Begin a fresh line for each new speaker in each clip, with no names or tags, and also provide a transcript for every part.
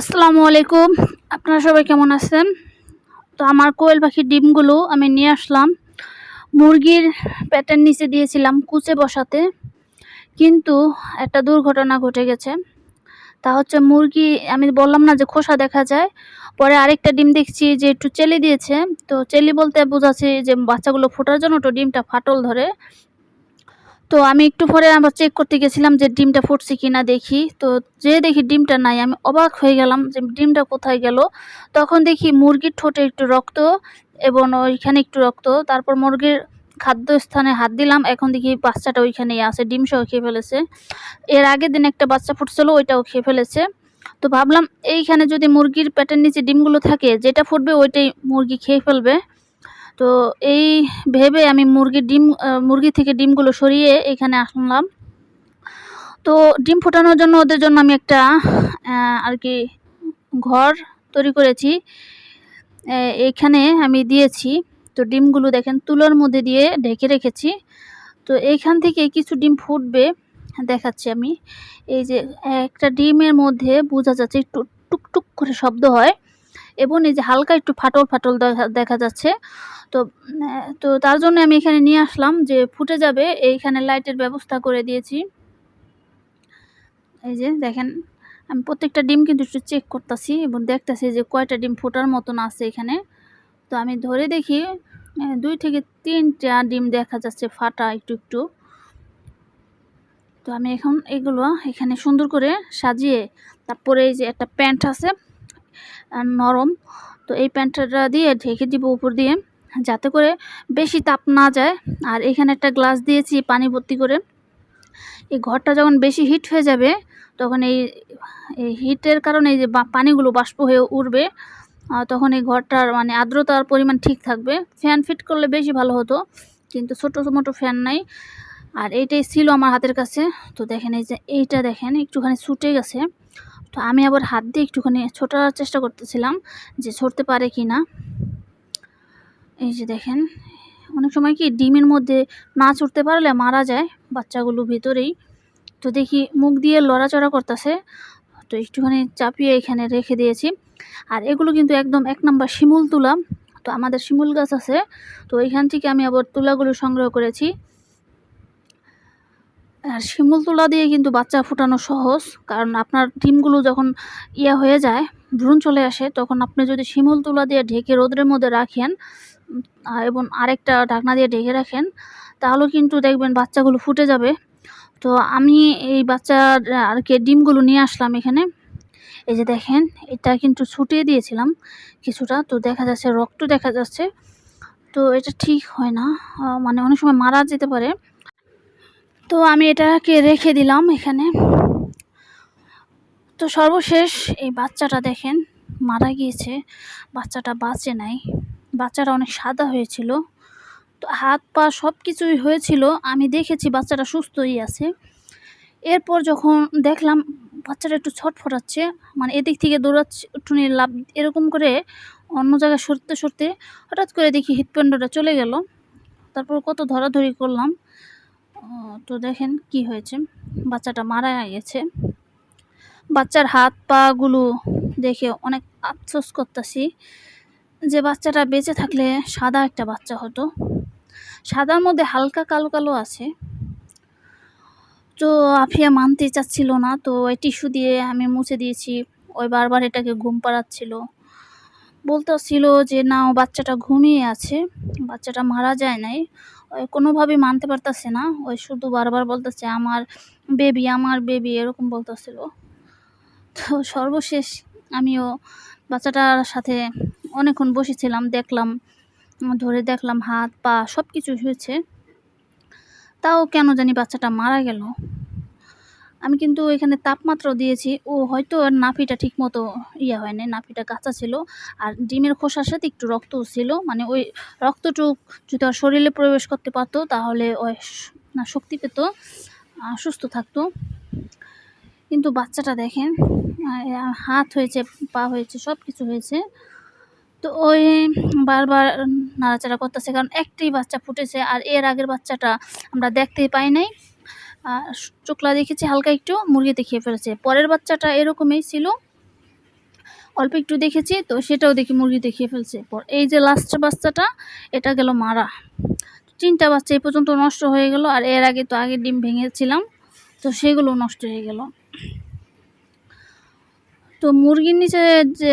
আসসালামু আলাইকুম। আপনারা সবাই কেমন আছেন? তো আমার কোয়েল পাখির ডিমগুলো আমি নিয়ে আসলাম। মুরগির পেটের নিচে দিয়েছিলাম কুচে বসাতে। কিন্তু একটা দুর্ঘটনা ঘটে গেছে। তা হচ্ছে মুরগি, আমি বললাম না যে খোসা দেখা যায়। পরে আরেকটা ডিম দেখছি যে একটু চেলি দিয়েছে। তো চেলি বলতে বোঝাচ্ছে যে বাচ্চাগুলো ফোটার জন্য তো ডিমটা ফাটল ধরে। তো আমি একটু পরে আবার চেক করতে গেছিলাম যে ডিমটা ফুটছে কিনা দেখি। তো যে দেখি ডিমটা নাই, আমি অবাক হয়ে গেলাম যে ডিমটা কোথায় গেল। তখন দেখি মুরগির ঠোঁটে একটু রক্ত এবং ওইখানে একটু রক্ত। তারপর মুরগির খাদ্যস্থানে হাত দিলাম। এখন দেখি বাচ্চাটা ওইখানেই আছে, ডিম সহ খেয়ে ফেলেছে। এর আগের দিন একটা বাচ্চা ফুটছিল, ওইটাও খেয়ে ফেলেছে। তো ভাবলাম এইখানে যদি মুরগির পেটের নিচে ডিমগুলো থাকে, যেটা ফুটবে ওইটাই মুরগি খেয়ে ফেলবে। তো এই ভেবে আমি মুরগির ডিম মুরগি থেকে ডিমগুলো সরিয়ে এখানে আসলাম তো ডিম ফোটানোর জন্য ওদের জন্য আমি একটা আর কি ঘর তৈরি করেছি। এখানে আমি দিয়েছি। তো ডিমগুলো দেখেন তুলোর মধ্যে দিয়ে ঢেকে রেখেছি। তো এইখান থেকে কিছু ডিম ফুটবে, দেখাচ্ছি আমি। এই যে একটা ডিমের মধ্যে বোঝা যাচ্ছে একটু টুকটুক করে শব্দ হয়। এবং এই যে হালকা একটু ফাটল ফাটল দেখা যাচ্ছে। তো তো তার জন্য আমি এখানে নিয়ে আসলাম যে ফুটে যাবে, এইখানে লাইটের ব্যবস্থা করে দিয়েছি। এই যে দেখেন, আমি প্রত্যেকটা ডিম কিন্তু একটু চেক করতেছি এবং দেখতেছি যে কয়টা ডিম ফোটার মতন আছে এখানে। তো আমি ধরে দেখি দুই থেকে তিনটা ডিম দেখা যাচ্ছে ফাটা একটু একটু। তো আমি এখন এগুলো এখানে সুন্দর করে সাজিয়ে, তারপরে এই যে একটা প্যান্ট আছে নরম। তো এই প্যান্টটা দিয়ে ঢেকে দিব উপর দিয়ে, যাতে করে বেশি তাপ না যায়। আর এখানে একটা গ্লাস দিয়েছি পানি ভর্তি করে। এই ঘরটা যখন বেশি হিট হয়ে যাবে, তখন এই হিটের কারণে এই যে পানিগুলো বাষ্প হয়ে উঠবে তখন এই ঘরটার মানে আর্দ্রতার পরিমাণ ঠিক থাকবে। ফ্যান ফিট করলে বেশি ভালো হতো, কিন্তু ছোটো মোটো ফ্যান নাই। আর এইটাই ছিল আমার হাতের কাছে। তো দেখেন এই যে, এইটা দেখেন, একটুখানি ছুটে গেছে। তো আমি আবার হাত দিয়ে একটুখানি ছোটার চেষ্টা করতেছিলাম যে ছড়তে পারে কি না। এই যে দেখেন, অনেক সময় কি ডিমের মধ্যে না ছুটতে পারলে মারা যায় বাচ্চাগুলো ভেতরেই। তো দেখি মুখ দিয়ে লড়াচড়া করতেছে, তো একটুখানি চাপিয়ে এখানে রেখে দিয়েছি। আর এগুলো কিন্তু একদম এক নম্বর শিমুল তুলা, তো আমাদের শিমুল গাছ আছে, তো এইখান থেকে আমি আবার তুলাগুলো সংগ্রহ করেছি। আর শিমুল তুলা দিয়ে কিন্তু বাচ্চা ফুটানো সহজ, কারণ আপনার ডিমগুলো যখন ইয়া হয়ে যায়, ভ্রূণ চলে আসে, তখন আপনি যদি শিমুল তুলা দিয়ে ঢেকে রোদ্রের মধ্যে রাখেন এবং আরেকটা ঢাকনা দিয়ে ঢেকে রাখেন তাহলেও কিন্তু দেখবেন বাচ্চাগুলো ফুটে যাবে। তো আমি এই বাচ্চার, আর কি, ডিমগুলো নিয়ে আসলাম এখানে। এই যে দেখেন, এটা কিন্তু ছুটিয়ে দিয়েছিলাম কিছুটা, তো দেখা যাচ্ছে রক্ত দেখা যাচ্ছে। তো এটা ঠিক হয় না মানে অনেক সময় মারা যেতে পারে। তো আমি এটাকে রেখে দিলাম এখানে। তো সর্বশেষ এই বাচ্চাটা দেখেন, মারা গিয়েছে। বাচ্চাটা বাঁচে নাই। বাচ্চাটা অনেক সাদা হয়েছিল। তো হাত পা সব কিছুই হয়েছিল। আমি দেখেছি বাচ্চাটা সুস্থই আছে। এরপর যখন দেখলাম বাচ্চাটা একটু ছটফটাচ্ছে মানে এদিক থেকে দৌড়াচ্ছে, একটু লাভ এরকম করে অন্য জায়গায় সরতে সরতে হঠাৎ করে দেখি হৃৎপিণ্ডটা চলে গেল। তারপর কত ধরাধরি করলাম। তো দেখেন কি হয়েছে। বাচ্চাটা মারা গেছে। বাচ্চার হাত পাগুলো দেখে অনেক আফসোস করতেছি যে বাচ্চাটা বেঁচে থাকলে সাদা একটা বাচ্চা হতো। সাদার মধ্যে হালকা কালো কালো আছে। তো আফিয়া মানতে চাচ্ছিল না, তো ওই টিস্যু দিয়ে আমি মুছে দিয়েছি। ওই বারবার এটাকে ঘুম পাড়াচ্ছিল। বলতেছিল যে না ও বাচ্চাটা ঘুমিয়ে আছে। বাচ্চাটা মারা যায় নাই। কোনোভাবেই মানতে পারতেছে না। ওই শুধু বারবার বলতেছে, আমার বেবি আমার বেবি এরকম বলতেছিল। তো সর্বশেষ আমিও বাচ্চাটার সাথে অনেকক্ষণ বসেছিলাম, দেখলাম, ধরে দেখলাম হাত, পা সব কিছু হয়েছে। তাও কেন জানি বাচ্চাটা মারা গেল। আমি কিন্তু এখানে তাপমাত্রা দিয়েছি। ও হয়তো আর নাফিটা ঠিক মতো ইয়ে হয়নি, নাফিটা কাঁচা ছিল। আর ডিমের খোসার সাথে একটু রক্তও ছিল মানে ওই রক্তটুক যদি আর শরীরে প্রবেশ করতে পারতো, তাহলে ওই না শক্তি পেত সুস্থ থাকতো। কিন্তু বাচ্চাটা দেখেন হাত হয়েছে, পা হয়েছে সব কিছু হয়েছে। তো ওই বারবার নাড়াচাড়া করতেছে, কারণ একটাই বাচ্চা ফুটেছে, আর এর আগের বাচ্চাটা আমরা দেখতেই পাই নাই। চোখলা দেখেছি, হালকা একটু মুরগি দেখিয়ে ফেলেছে। পরের বাচ্চাটা এরকমই ছিল। অল্প একটু দেখেছি, তো সেটাও দেখি মুরগি দেখিয়ে ফেলছে। এই যে লাস্ট বাচ্চাটা, এটা গেল মারা। তিনটা বাচ্চা এই পর্যন্ত নষ্ট হয়ে গেল, আর এর আগে তো আগে ডিম ভেঙেছিলাম, তো সেগুলো নষ্ট হয়ে গেল। তো মুরগির নিচে যে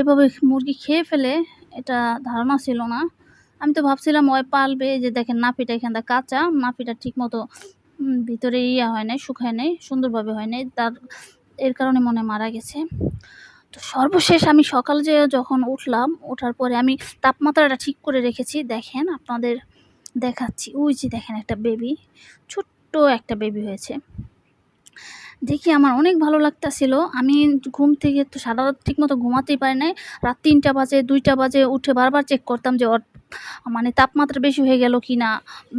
এভাবে মুরগি খেয়ে ফেলে, এটা ধারণা ছিল না। আমি তো ভাবছিলাম ওই পালবে, যে দেখেন নাপিটা এখানটা কাঁচা নাপিটা ঠিক মতো ভিতরে ইয়া হয় নাই, শুকায় নাই, সুন্দরভাবে হয় নাই। তার, এর কারণে মনে মারা গেছে। তো সর্বশেষ আমি সকাল যে যখন উঠলাম, ওঠার পরে আমি তাপমাত্রাটা ঠিক করে রেখেছি। দেখেন, আপনাদের দেখাচ্ছি। ওই যে দেখেন একটা বেবি ছোট্ট একটা বেবি হয়েছে। দেখি আমার অনেক ভালো লাগতাছিল। আমি ঘুম থেকে তো সারা রাত ঠিক মতো ঘুমাতেই পারি নাই। রাত তিনটা বাজে, দুইটা বাজে, উঠে বারবার চেক করতাম যে ওর মানে তাপমাত্রা বেশি হয়ে গেল কি না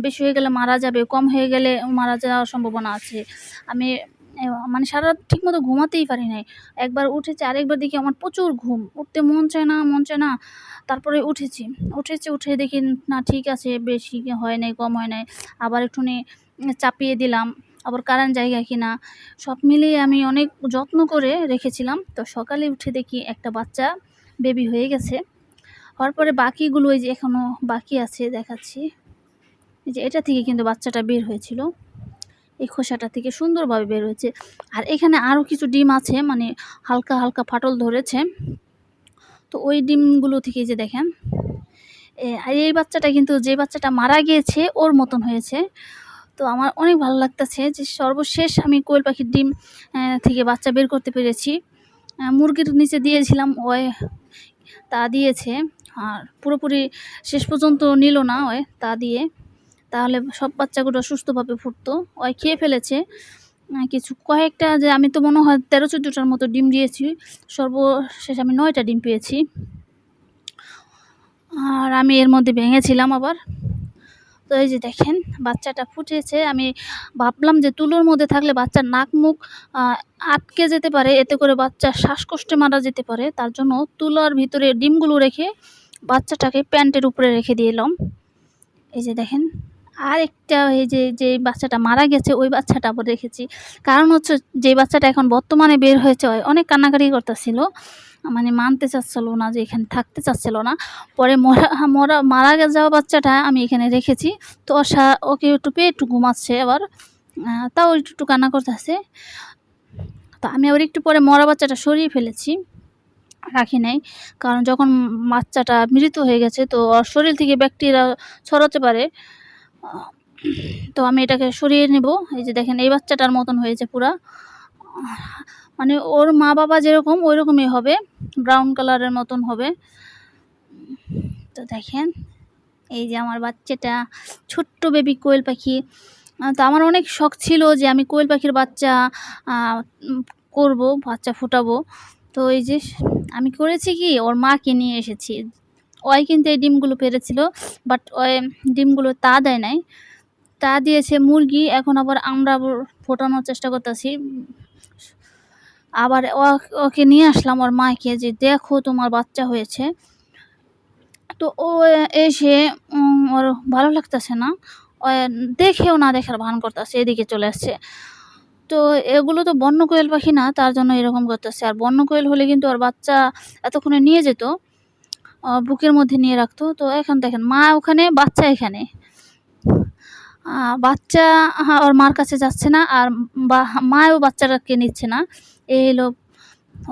বেশি হয়ে গেলে মারা যাবে, কম হয়ে গেলে মারা যাওয়ার সম্ভাবনা আছে। আমি মানে সারা রাত ঠিক মতো ঘুমাতেই পারি নাই। একবার উঠেছি, আরেকবার দেখি আমার প্রচুর ঘুম। উঠতে মন চায় না, মন চায় না। তারপরে উঠেছি। উঠেছি, উঠে দেখি, না, ঠিক আছে, বেশি হয় নাই, কম হয় নাই। আবার একটুখানি চাপিয়ে দিলাম। আবার কারেন্ট জায়গা কিনা, সব মিলিয়ে আমি অনেক যত্ন করে রেখেছিলাম। তো সকালে উঠে দেখি একটা বাচ্চা বেবি হয়ে গেছে। হওয়ার পরে বাকিগুলো ওই যে এখনও বাকি আছে দেখাচ্ছি। এই যে এটা থেকে কিন্তু বাচ্চাটা বের হয়েছিল। এই খোসাটা থেকে সুন্দরভাবে বের হয়েছে। আর এখানে আরও কিছু ডিম আছে মানে হালকা হালকা ফাটল ধরেছে। তো ওই ডিমগুলো থেকে যে দেখেন আর এই বাচ্চাটা কিন্তু যে বাচ্চাটা মারা গিয়েছে, ওর মতন হয়েছে। তো আমার অনেক ভালো লাগতেছে যে সর্বশেষ আমি কোয়েল পাখির ডিম থেকে বাচ্চা বের করতে পেরেছি। মুরগির নিচে দিয়েছিলাম, ওই তা দিয়েছে। আর পুরোপুরি শেষ পর্যন্ত নিল না ওই তা দিয়ে। তাহলে সব বাচ্চাগুলো সুস্থভাবে ফুটতো। ওই খেয়ে ফেলেছে। কিছু কয়েকটা যে আমি তো মনে হয় তেরো, চোদ্দোটার মতো ডিম দিয়েছি। সর্বশেষ আমি নয়টা ডিম পেয়েছি। আর আমি এর মধ্যে ভেঙেছিলাম আবার। তো এই যে দেখেন, বাচ্চাটা ফুটেছে। আমি ভাবলাম যে তুলোর মধ্যে থাকলে বাচ্চার নাক মুখ আটকে যেতে পারে, এতে করে বাচ্চা শ্বাসকষ্টে মারা যেতে পারে। তার জন্য তুলার ভিতরে ডিমগুলো রেখে বাচ্চাটাকে প্যান্টের উপরে রেখে দিলাম এই যে দেখেন আর একটা এই যে যে বাচ্চাটা মারা গেছে, ওই বাচ্চাটা আবার রেখেছি। কারণ হচ্ছে যে বাচ্চাটা এখন বর্তমানে বের হয়েছে, অনেক কান্নাকাটি করতেছিল। মানে মানতে চাচ্ছিল না যে এখানে থাকতে চাচ্ছিল না। পরে মরা মরা, মারা যাওয়া বাচ্চাটা আমি এখানে রেখেছি। তো ওকে একটু পেয়ে একটু ঘুমাচ্ছে আবার তাও একটু একটু কান্না করতেছে। তো আমি আবার একটু পরে মরা বাচ্চাটা সরিয়ে ফেলেছি, রাখি নাই। কারণ যখন বাচ্চাটা মৃত হয়ে গেছে, তো শরীর থেকে ব্যাকটেরিয়া ছড়াতে পারে। তো আমি এটাকে সরিয়ে নেব। এই যে দেখেন, এই বাচ্চাটার মতন হয়েছে পুরা। মানে ওর মা বাবা যেরকম ওই রকমই হবে ব্রাউন কালারের মতন হবে। তো দেখেন, এই যে আমার বাচ্চাটা, ছোট্ট বেবি কোয়েল পাখি। তো আমার অনেক শখ ছিল যে আমি কোয়েল পাখির বাচ্চা করব, বাচ্চা ফুটাবো। তো এই যে আমি করেছি কি, ওর মাকে নিয়ে এসেছি। ওই কিন্তু এই ডিমগুলো পেরেছিল বাট ওই ডিমগুলো তা দেয় নাই। তা দিয়েছে মুরগি, এখন আবার আমরা ফোটানোর চেষ্টা করতেছি। আবার ওকে নিয়ে আসলাম ওর মাকে যে দেখো তোমার বাচ্চা হয়েছে। তো ও এসে ওর ভালো লাগতেছে না। দেখেও না দেখার ভান করতেছে, এদিকে চলে আসছে। তো এগুলো তো বন্য কোয়েল পাখি না, তার জন্য এরকম করতেছে। আর বন্য কোয়েল হলে কিন্তু ওর বাচ্চা এতক্ষণে নিয়ে যেত বুকের মধ্যে নিয়ে রাখতো। তো এখন দেখেন মা ওখানে, বাচ্চা এখানে। বাচ্চা ওর মার কাছে যাচ্ছে না আর মাও বাচ্চাটাকে নিচ্ছে না। এই হলো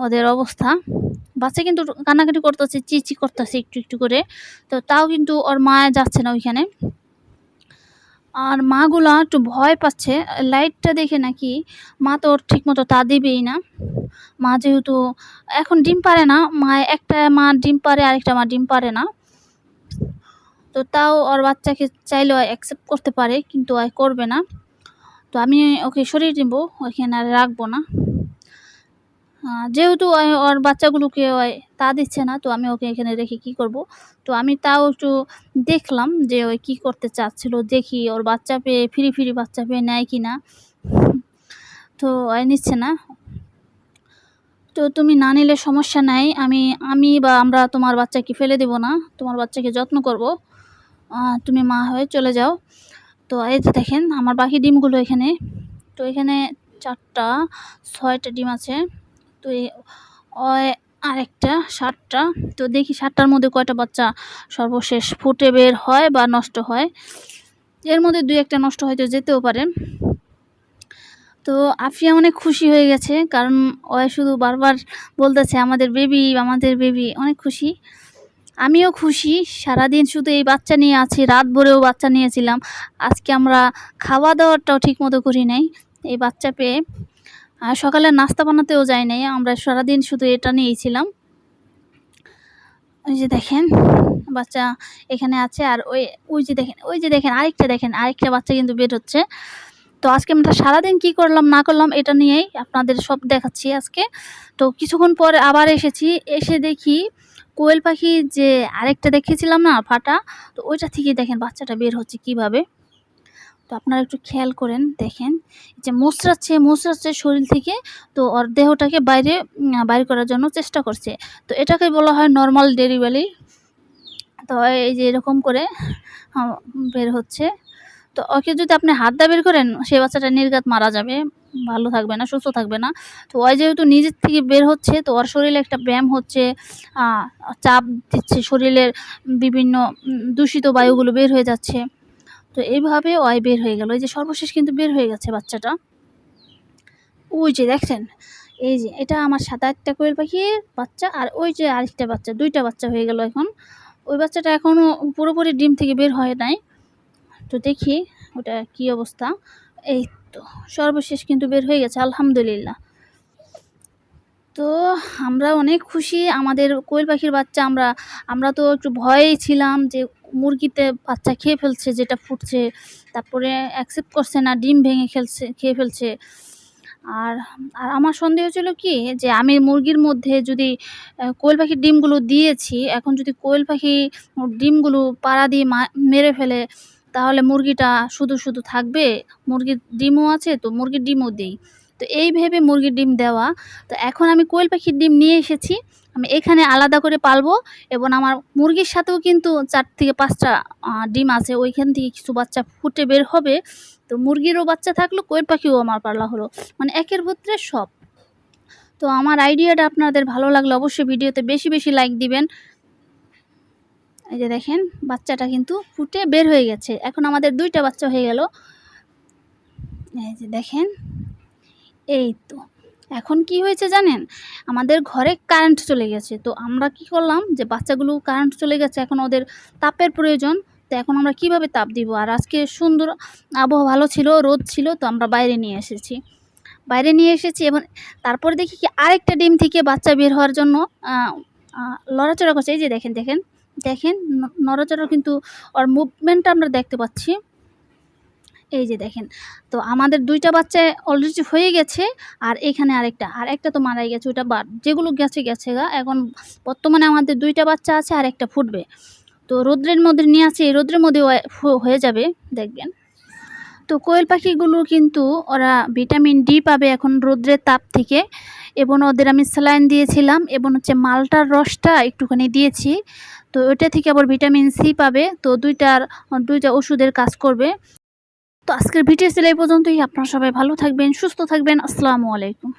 ওদের অবস্থা। বাচ্চা কিন্তু কান্নাকাটি করতেছে, চিচি করতেছে একটু একটু করে। তো তাও কিন্তু ওর মা যাচ্ছে না ওইখানে। আর মাগুলা একটু ভয় পাচ্ছে। লাইটটা দেখে নাকি মা তো ওর ঠিক মতো তা দিবেই না। মা যেহেতু এখন ডিম পারে না, মা একটা মা ডিম পারে, আরেকটা মা ডিম পারে না। তো তাও ওর বাচ্চাকে চাইলেও অ্যাকসেপ্ট করতে পারে, কিন্তু আর করবে না। তো আমি ওকে সরিয়ে নেব ওইখানে আর রাখব না। যেহেতু ওর বাচ্চাগুলোকে তা দিচ্ছে না, তো আমি ওকে এখানে রেখে কি করব? তো আমি তাও একটু দেখলাম যে ওই কি করতে চাচ্ছিল, দেখি ওর বাচ্চা পেয়ে, ফিরি ফিরি বাচ্চা পেয়ে নেয় কি না। তো নিচ্ছে না। তো তুমি না নিলে সমস্যা নাই, আমি আমি বা আমরা তোমার বাচ্চাকে ফেলে দেব না, তোমার বাচ্চাকে যত্ন করব। তুমি মা হয়ে চলে যাও। তো এই যে দেখেন, আমার বাকি ডিমগুলো এখানে। তো এখানে চারটা, ছয়টা ডিম আছে। তো এই- ওই আর একটা সাতটা। তো দেখি সাতটার মধ্যে কয়টা বাচ্চা সর্বশেষ ফুটে বের হয় বা নষ্ট হয়। এর মধ্যে দুই একটা নষ্ট হয়তো যেতেও পারে। তো আফিয়া অনেক খুশি হয়ে গেছে, কারণ ও শুধু বারবার বলতেছে, আমাদের বেবি আমাদের বেবি অনেক খুশি। আমিও খুশি। সারাদিন শুধু এই বাচ্চা নিয়ে আছি রাত ভরেও বাচ্চা নিয়েছিলাম। আজকে আমরা খাওয়া দাওয়াটাও ঠিক মতো করি নাই। এই বাচ্চা পেয়ে আর সকালে নাস্তা বানাতেও যাই নাই। আমরা সারাদিন শুধু এটা নিয়েছিলাম ওই যে দেখেন, বাচ্চা এখানে আছে আর ওই ওই যে দেখেন, ওই যে দেখেন, আরেকটা দেখেন, আরেকটা বাচ্চা কিন্তু বের হচ্ছে। তো আজকে আমরা সারাদিন কি করলাম, না করলাম, এটা নিয়েই আপনাদের সব দেখাচ্ছি আজকে। তো কিছুক্ষণ পরে আবার এসেছি, এসে দেখি কোয়েল পাখি যে আরেকটা দেখেছিলাম না, ফাটা, তো ওইটা থেকে দেখেন বাচ্চাটা বের হচ্ছে কীভাবে। তো আপনারা একটু খেয়াল করেন, দেখেন। যে মোচড়াচ্ছে মোচড়াচ্ছে শরীর থেকে, তো ওর দেহটাকে বাইরে বাইর করার জন্য চেষ্টা করছে। তো এটাকে বলা হয় নর্মাল ডেলিভারি তো এই যে এরকম করে বের হচ্ছে। তো ওকে যদি আপনি হাত দা বের করেন, সেই বাচ্চাটা নির্ঘাত মারা যাবে। ভালো থাকবে না, সুস্থ থাকবে না। তো ওই যেহেতু নিজের থেকে বের হচ্ছে, তো ওর শরীরে একটা ব্যায়াম হচ্ছে চাপ দিচ্ছে শরীরের বিভিন্ন দূষিত বায়ুগুলো বের হয়ে যাচ্ছে। তো এইভাবে ওই বের হয়ে গেল। এই যে সর্বশেষ কিন্তু বের হয়ে গেছে বাচ্চাটা। ওই যে দেখছেন, এই যে এটা আমার সাদা একটা কোয়েল পাখির বাচ্চা আর ওই যে আরেকটা বাচ্চা, দুইটা বাচ্চা হয়ে গেল এখন। ওই বাচ্চাটা এখনও পুরোপুরি ডিম থেকে বের হয় নাই। তো দেখি ওটা কি অবস্থা। এই তো সর্বশেষ কিন্তু বের হয়ে গেছে, আলহামদুলিল্লাহ। তো আমরা অনেক খুশি, আমাদের কোয়েল পাখির বাচ্চা, আমরা আমরা তো একটু ভয়েই ছিলাম যে মুরগিতে বাচ্চা খেয়ে ফেলছে, যেটা ফুটছে, তারপরে অ্যাকসেপ্ট করছে না, ডিম ভেঙে খেলছে, খেয়ে ফেলছে। আর আর আমার সন্দেহ ছিল কি, যে আমি মুরগির মধ্যে যদি কোয়েল পাখির ডিমগুলো দিয়েছি, এখন যদি কোয়েল পাখি ডিমগুলো পাড়া দিয়ে মেরে ফেলে তাহলে মুরগিটা শুধু শুধু থাকবে? মুরগির ডিমও আছে তো মুরগির ডিমও দিই। তো এই ভেবে মুরগির ডিম দেওয়া। তো এখন আমি কোয়েল পাখির ডিম নিয়ে এসেছি। আমি এখানে আলাদা করে পালবো এবং আমার মুরগির সাথেও কিন্তু চার থেকে পাঁচটা ডিম আছে। ওইখান থেকে কিছু বাচ্চা ফুটে বের হবে। তো মুরগিরও বাচ্চা থাকল, কোয়েল পাখিও আমার পালা হলো। মানে একের ভিতরে সব। তো আমার আইডিয়াটা আপনাদের ভালো লাগলে অবশ্যই ভিডিওতে বেশি বেশি লাইক দিবেন। এই যে দেখেন, বাচ্চাটা কিন্তু ফুটে বের হয়ে গেছে। এখন আমাদের দুইটা বাচ্চা হয়ে গেল। এই যে দেখেন, এই তো। এখন কি হয়েছে জানেন? আমাদের ঘরে কারেন্ট চলে গেছে। তো আমরা কি করলাম যে বাচ্চাগুলো কারেন্ট চলে গেছে, এখন ওদের তাপের প্রয়োজন। তো এখন আমরা কীভাবে তাপ দিব? আর আজকে সুন্দর আবহাওয়া ভালো ছিল, রোদ ছিল, তো আমরা বাইরে নিয়ে এসেছি। বাইরে নিয়ে এসেছি এবং তারপর দেখি কি আরেকটা ডিম থেকে বাচ্চা বের হওয়ার জন্য লড়াচড়া করছে। এই যে দেখেন দেখেন। দেখেন নড়াচড়া কিন্তু ওর মুভমেন্টটা আমরা দেখতে পাচ্ছি। এই যে দেখেন, তো আমাদের দুইটা বাচ্চা অলরেডি হয়ে গেছে, আর এখানে আরেকটা, আর একটা তো মারাই গেছে ওইটা বাদ। যেগুলো গেছে গেছে গা। এখন বর্তমানে আমাদের দুইটা বাচ্চা আছে, আর একটা ফুটবে। তো রোদ্রের মধ্যে নিয়ে আসে, এই রোদ্রের মধ্যে হয়ে যাবে, দেখবেন। তো কোয়েল পাখিগুলো কিন্তু ওরা ভিটামিন ডি পাবে এখন রোদ্রের তাপ থেকে। এবং ওদের আমি স্যালাইন দিয়েছিলাম, এবং হচ্ছে মালটার রসটা একটুখানি দিয়েছি। তো ওইটা থেকে আবার ভিটামিন সি পাবে, তো দুইটার, দুইটা ওষুধের কাজ করবে। তো আজকের ভিডিও সেলাই পর্যন্তই, আপনারা সবাই ভালো থাকবেন, সুস্থ থাকবেন, আসসালামু আলাইকুম।